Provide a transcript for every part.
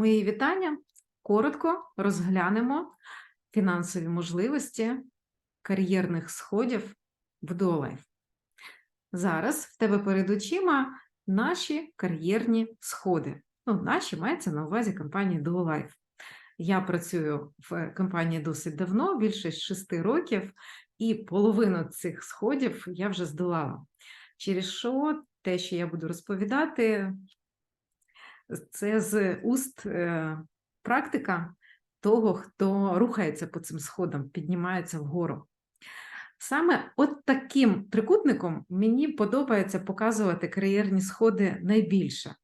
Мої вітання. Коротко розглянемо фінансові можливості кар'єрних сходів в Duolife. Зараз в тебе перед очима наші кар'єрні сходи. Ну, наші мається на увазі компанії Duolife. Я працюю в компанії досить давно, більше шести років, і половину цих сходів я вже здолала. Через що те, що я буду розповідати, це з уст е, практика того, хто рухається по цим сходам, піднімається вгору. Саме от таким трикутником мені подобається показувати кар'єрні сходи найбільше.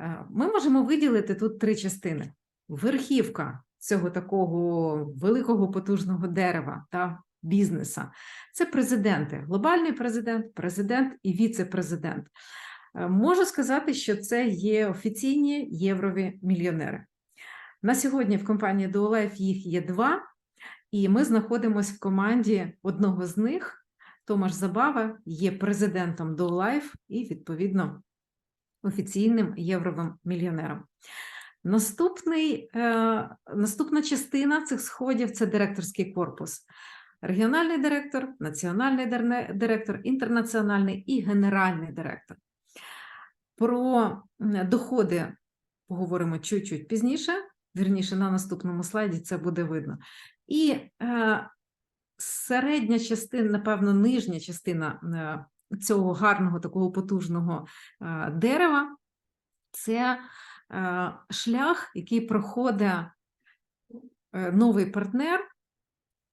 Е, Ми можемо виділити тут три частини: верхівка цього такого великого потужного дерева та бізнеса це президенти, глобальний президент, президент і віце-президент. Е, Можу сказати, що це є офіційні єврові мільйонери. На сьогодні в компанії Duolife їх є два, і ми знаходимося в команді одного з них. Томаш Забава є президентом Duolife і, відповідно, офіційним євровим мільйонером. Наступний, е, наступна частина цих сходів це директорський корпус. Регіональний директор, національний директор, інтернаціональний і генеральний директор. Про доходи поговоримо чуть-чуть пізніше, вірніше на наступному слайді це буде видно. І е, середня частина, напевно, нижня частина е, цього гарного такого потужного е, дерева це е, шлях, який проходить е, новий партнер,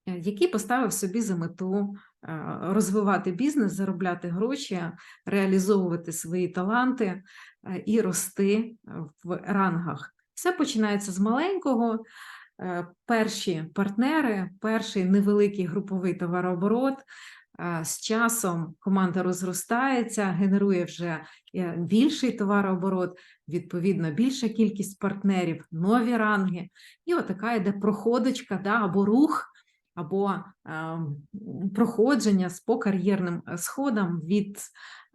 який поставив собі за мету е, розвивати бізнес, заробляти гроші, реалізовувати свої таланти е, і рости в рангах. Все починається з маленького. Е, Перші партнери, перший невеликий груповий товарооборот. е, З часом команда розростається, генерує вже е, більший товарооборот, відповідно, більша кількість партнерів, нові ранги. І отака йде проходочка да, або рух, або е, проходження по кар'єрним е, сходам від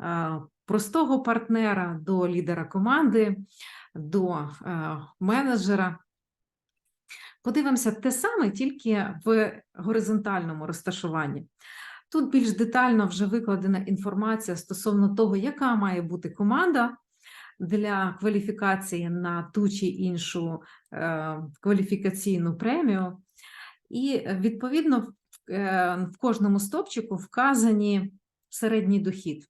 е, простого партнера до лідера команди, до менеджера. Подивимося те саме, тільки в горизонтальному розташуванні. Тут більш детально вже викладена інформація стосовно того, яка має бути команда для кваліфікації на ту чи іншу кваліфікаційну премію. І е, відповідно в, е, кожному стопчику вказані середній дохід.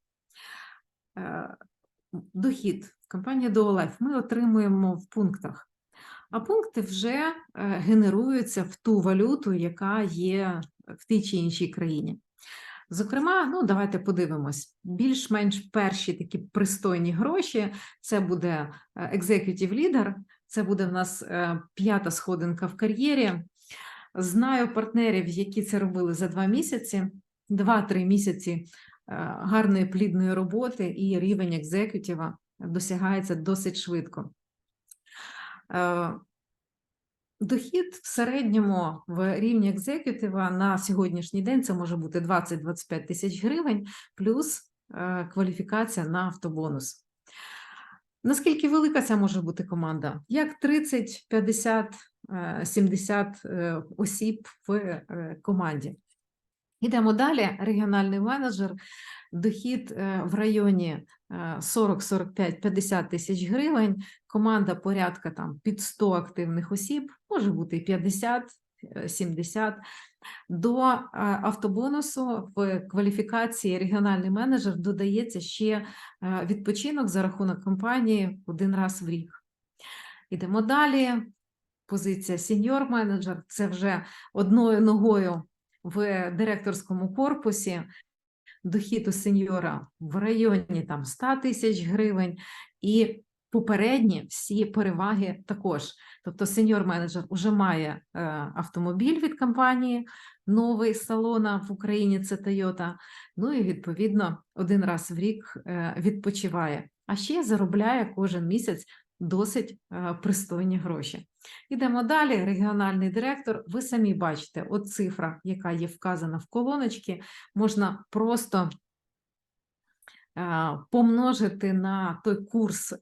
Е, дохід в компанії Duolife ми отримуємо в пунктах. А пункти вже генеруються в ту валюту, яка є в тій чи іншій країні. Зокрема, ну давайте подивимось: більш-менш перші такі пристойні гроші це буде executive leader, це буде в нас п'ята сходинка в кар'єрі. Знаю партнерів, які це робили за два місяці, два-три місяці е, гарної плідної роботи, і рівень екзекютіва досягається досить швидко. Е, Дохід в середньому в рівні екзекютива на сьогоднішній день це може бути 20-25 тисяч гривень плюс е, кваліфікація на автобонус. Наскільки велика ця може бути команда? Як 30, 50, е, 70 е, осіб в е, команді? Йдемо далі. Регіональний менеджер, дохід е, в районі е, 40, 45, 50 тисяч гривень. Команда порядка там під 100 активних осіб, може бути і 50, е, 70. До е, автобонусу в кваліфікації регіональний менеджер додається ще е, відпочинок за рахунок компанії один раз в рік. Ідемо далі. Позиція сеньор менеджер це вже одною ногою в директорському корпусі. Дохід у сеньора в районі там 100 тисяч гривень, і попередні всі переваги також. Тобто сеньор-менеджер вже має е, автомобіль від компанії, новий салона в Україні це Toyota, ну і відповідно один раз в рік е, відпочиває. А ще заробляє кожен місяць досить е, пристойні гроші. Ідемо далі. Регіональний директор. Ви самі бачите, от цифра, яка є вказана в колоночці, можна просто помножити на той курс е,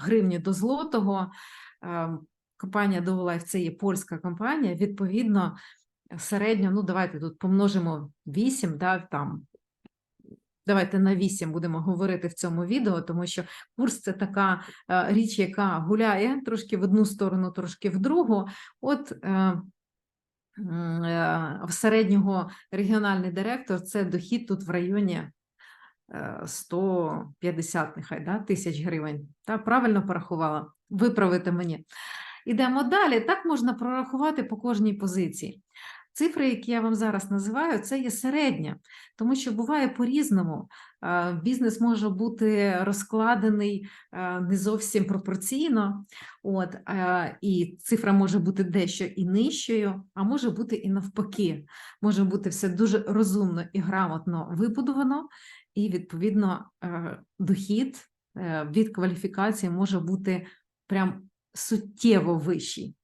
гривні до злотого. е, компанія Доволайф це є польська компанія, відповідно, середньо, ну давайте тут помножимо 8, да, там. Давайте на 8 будемо говорити в цьому відео, тому що курс це така е, річ, яка гуляє трошки в одну сторону, трошки в другу. От в середнього регіональний директор це дохід тут в районі 150 нехай, да, тисяч гривень. Та, правильно порахувала? Виправити мені. Ідемо далі. Так можна прорахувати по кожній позиції. Цифри, які я вам зараз називаю, це є середня, тому що буває по-різному. Бізнес може бути розкладений не зовсім пропорційно, от, і цифра може бути дещо і нижчою, а може бути і навпаки. Може бути все дуже розумно і грамотно вибудовано, і, відповідно, дохід е, від кваліфікації може бути прям суттєво вищий.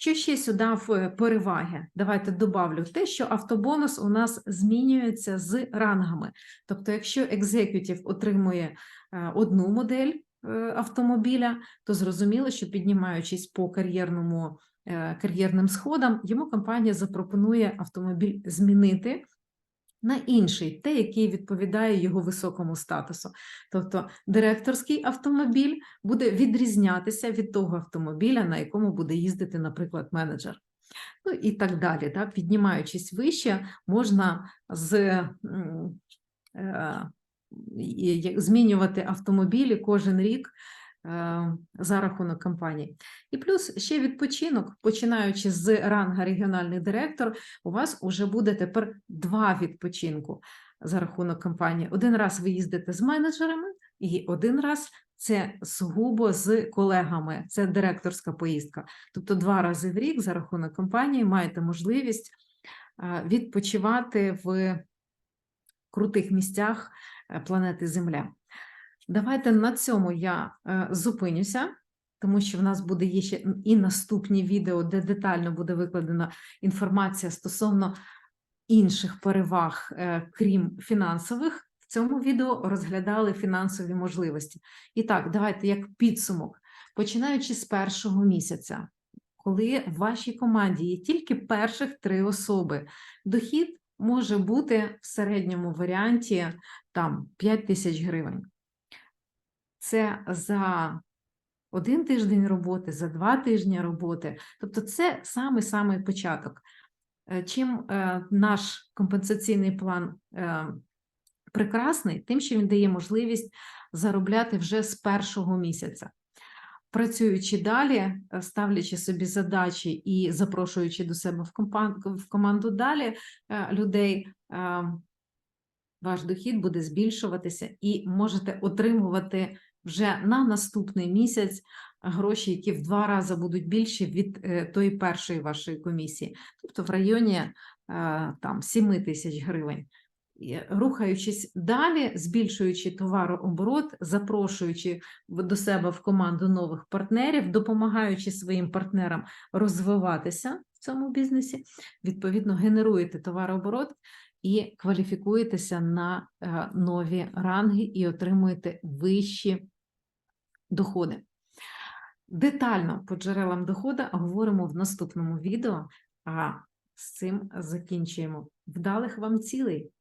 Що ще сюди в е, переваги? Давайте добавлю те, що автобонус у нас змінюється з рангами. Тобто, якщо екзекютів отримує е, одну модель е, автомобіля, то зрозуміло, що піднімаючись по кар'єрному кар'єрним сходам, йому компанія запропонує автомобіль змінити на інший, те, який відповідає його високому статусу. Тобто директорський автомобіль буде відрізнятися від того автомобіля, на якому буде їздити, наприклад, менеджер. Ну і так далі. Так? Піднімаючись вище, можна з, е, змінювати автомобілі кожен рік за рахунок компанії. І плюс ще відпочинок, починаючи з ранга регіональний директор, у вас вже буде тепер два відпочинку за рахунок компанії. Один раз ви їздите з менеджерами, і один раз це сугубо з колегами, це директорська поїздка. Тобто два рази в рік за рахунок компанії маєте можливість е, відпочивати в крутих місцях е, планети Земля. Давайте на цьому я е, зупинюся, тому що в нас буде є ще і наступні відео, де детально буде викладена інформація стосовно інших переваг, е, крім фінансових. В цьому відео розглядали фінансові можливості. І так, давайте як підсумок. Починаючи з першого місяця, коли в вашій команді є тільки перших три особи, дохід може бути в середньому варіанті там 5 тисяч гривень. Це за один тиждень роботи, за два тижні роботи. Тобто, це саме-саме початок. Е, Чим е, наш компенсаційний план е, прекрасний, тим, що він дає можливість заробляти вже з першого місяця. Працюючи далі, ставлячи собі задачі і запрошуючи до себе в, команду далі людей, ваш дохід буде збільшуватися і можете отримувати вже на наступний місяць гроші, які в два рази будуть більші від е, тої першої вашої комісії, тобто в районі е, там 7 тисяч гривень. І Рухаючись далі, збільшуючи товарооборот, запрошуючи до себе в команду нових партнерів, допомагаючи своїм партнерам розвиватися в цьому бізнесі, відповідно генеруєте товарооборот і кваліфікуєтеся на е, нові ранги і отримуєте вищі доходи. Детально по джерелам доходу говоримо в наступному відео, а з цим закінчуємо. Вдалих вам цілей!